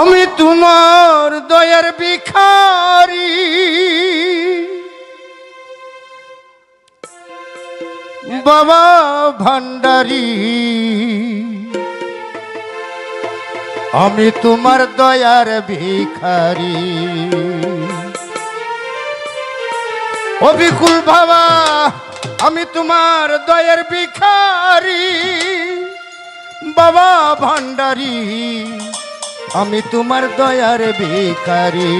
আমি তোমার দয়ার ভিখারি। বাবা ভান্ডারি, আমি তোমার দয়ার ভিখারি। অবিকুল বাবা, আমি তোমার দয়ার ভিখারি। বাবা ভান্ডারি আমি তোমার দয়ার ভিখারি।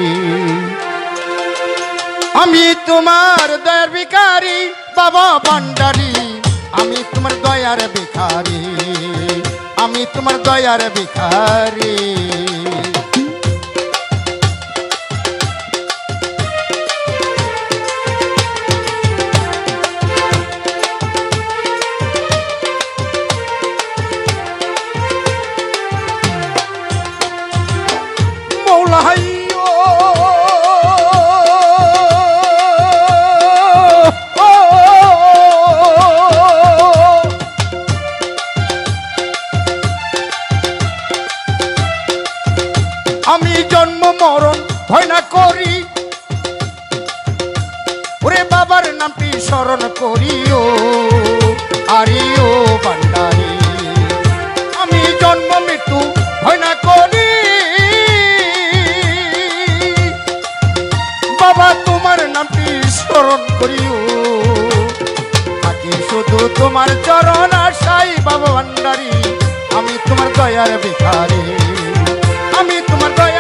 আমি তোমার দয়ার ভিখারি, বাবা ভান্ডারি। আমি তোমার দয়ার ভিখারি। আমি তোমার দয়ার ভিখারি। আমি জন্ম, মরণ ভয় না করি। ওরে বাবার নামটি স্মরণ করিও আরিও ভান্ডারি। আমি জন্ম, মৃত্যু ভয় না করি। বাবা, তোমার নামটি স্মরণ করিও। থাকি শুধু তোমার চরণ আশাই বাবা ভান্ডারি। আমি তোমার দয়ার ভিখারি। আমি তোমার দয়ার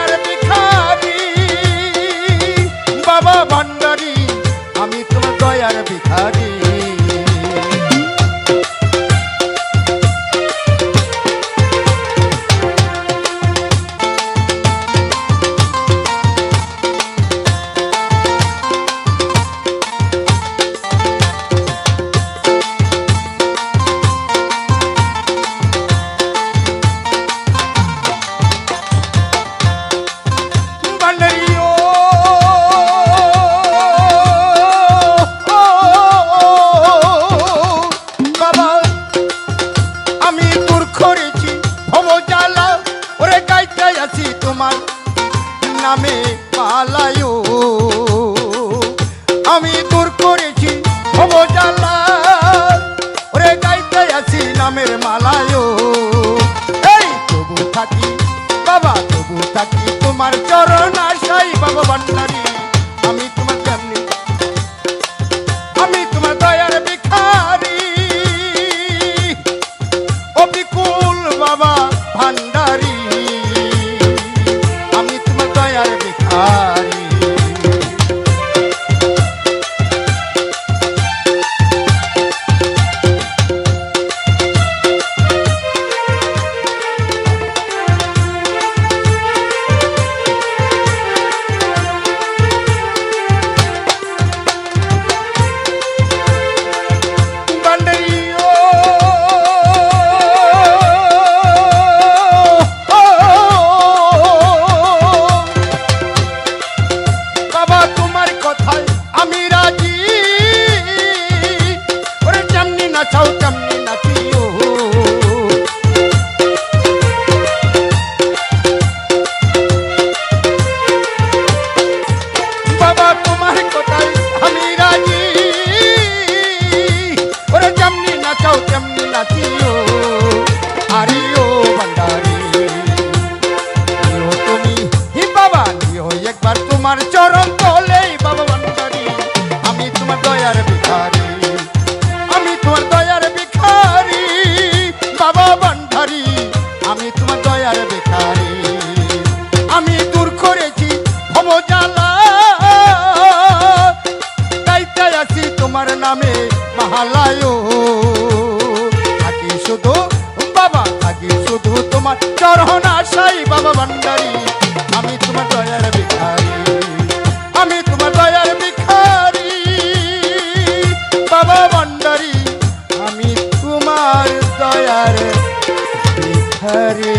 আশাই বাবা নামে মহালয়। থাকি শুধু, বাবা, থাকি শুধু তোমার চরণ আশাই বাবা ভান্ডারি। আমি তোমার দয়ার ভিখারি, আমি তোমার দয়ার ভিখারি। বাবা ভান্ডারি, আমি তোমার দয়ার ভিখারি।